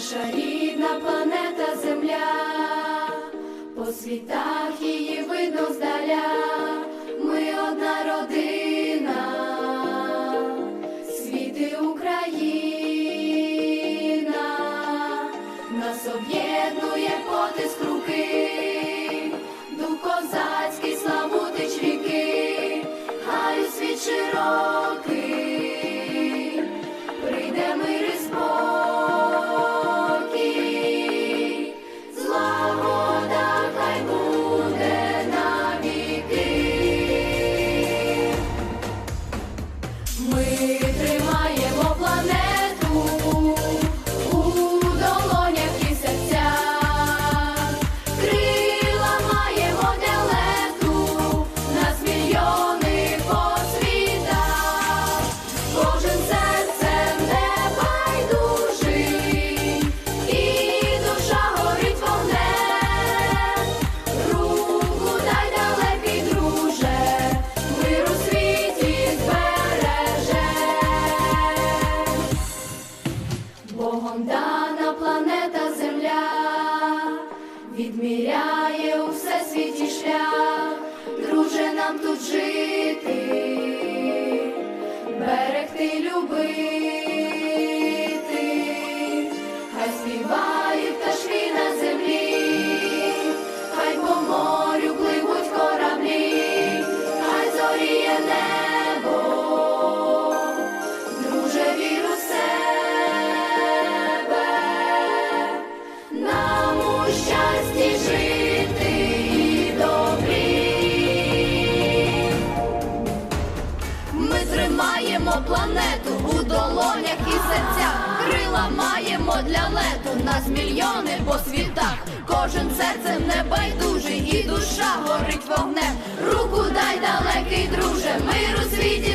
наша рідна планета Земля, по світах її видно здаля, Ми відміряє у всесвіті шлях, друже нам тут жити, берегти, любити, хай співають пташки на землі, хай по морю пливуть кораблі, хай зоріє небо, У щасті жити добрі, ми тримаємо Планету у долонях і серцях крила маємо для лету, нас мільйони по світах, кожен серце небайдужий, і душа горить вогнем. Руку дай далекий, друже, миру світі.